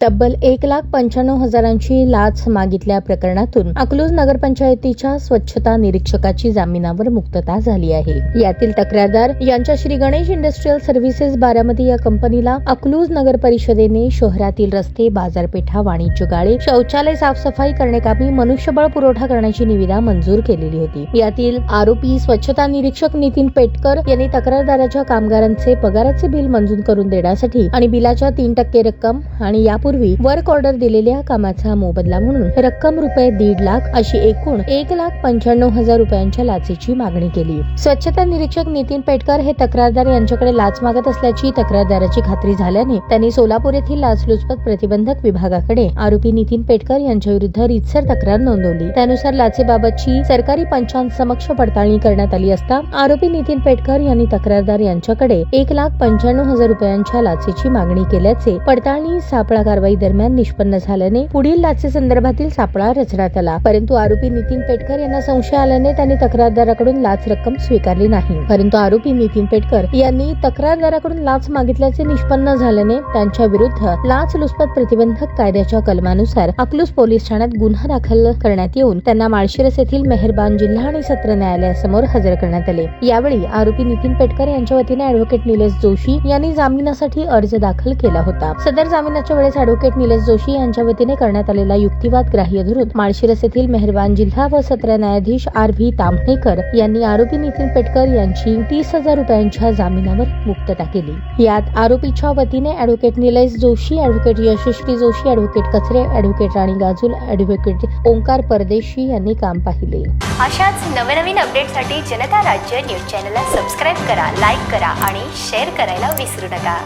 तब्बल एक लाख पंच्याण्णव हजारांची लाच मागितल्या प्रकरणातून अकलूज नगरपंचायतीच्या स्वच्छता निरीक्षकाची जामिनावर मुक्तता झाली आहे. यातील तक्रारदार यांच्या श्री गणेश इंडस्ट्रीयल सर्व्हिसेस बारामती या कंपनीला अकलूज नगर परिषदेने शहरातील रस्ते बाजारपेठा वाणिज्य गाळे शौचालय साफसफाई करण्याकामी मनुष्यबळ पुरवठा करण्याची निविदा मंजूर केलेली होती. यातील आरोपी स्वच्छता निरीक्षक नितीन पेटकर यांनी तक्रारदाराच्या कामगारांचे पगाराचे बिल मंजूर करून देण्यासाठी आणि बिलाच्या तीन टक्के रक्कम आणि या यापूर्वी वर्क ऑर्डर दिलेल्या कामाचा मोबदला म्हणून रक्कम रुपये दीड लाख अशी एकूण एक लाख पंच्याण्णव हजार रुपयांच्या लाचेची मागणी केली. स्वच्छता निरीक्षक नितीन पेटकर हे तक्रारदार यांच्याकडे लाच मागत असल्याची तक्रारदाराची खात्री झाल्याने त्यांनी सोलापूर येथील लाचलुचपत प्रतिबंधक विभागाकडे आरोपी नितीन पेटकर यांच्या विरुद्ध रीतसर तक्रार नोंदवली. त्यानुसार लाचेबाबतची सरकारी पंचांसमक्ष पडताळणी करण्यात आली असता आरोपी नितीन पेटकर यांनी तक्रारदार यांच्याकडे एक लाख पंच्याण्णव हजार रुपयांच्या लाचेची मागणी केल्याचे पडताळणी सापळा कारवाई दरम्यान निष्पन्न झाल्याने पुढील लाचे संदर्भातील सापळा रचण्यात आला. परंतु आरोपी नितीन पेटकर यांना संशय आल्याने त्यांनी तक्रारदाराकडून लाच रक्कम स्वीकारली नाही. परंतु आरोपी नितीन पेटकर यांनी तक्रारदाराकडून लाच मागितल्याचे निष्पन्न झाल्याने त्यांच्या विरुद्ध लाच लुचपत प्रतिबंधक कायद्याच्या कलमानुसार अकलूज पोलीस ठाण्यात गुन्हा दाखल करण्यात येऊन त्यांना माळशिरस येथील मेहरबान जिल्हा आणि सत्र न्यायालयासमोर हजर करण्यात आले. यावेळी आरोपी नितीन पेटकर यांच्या वतीने अॅडव्होकेट निलेश जोशी यांनी जामिनासाठी अर्ज दाखल केला होता. सदर जामिनाच्या वेळेस अॅडव्होकेट निलेश जोशी यांच्या वतीने करण्यात आलेला युक्तिवाद ग्राह्य धरून माळशिरस येथील मेहरबान जिल्हा व सत्र न्यायाधीश आर व्ही तांभणेकर यांनी आरोपी नितीन पेटकर यांची तीस हजार रुपयांच्या जामिनावर मुक्तता केली. यात आरोपीच्या वतीने advocate Nilesh Joshi advocate Yashasvi Joshi advocate Kachare advocate Rani Gajul advocate Omkar Pardeshi यांनी काम पाहिले. अशाच नवनवीन अपडेटसाठी जनता राज्य न्यूज चॅनलला सबस्क्राईब करा लाईक करा आणि शेअर करायला विसरू नका.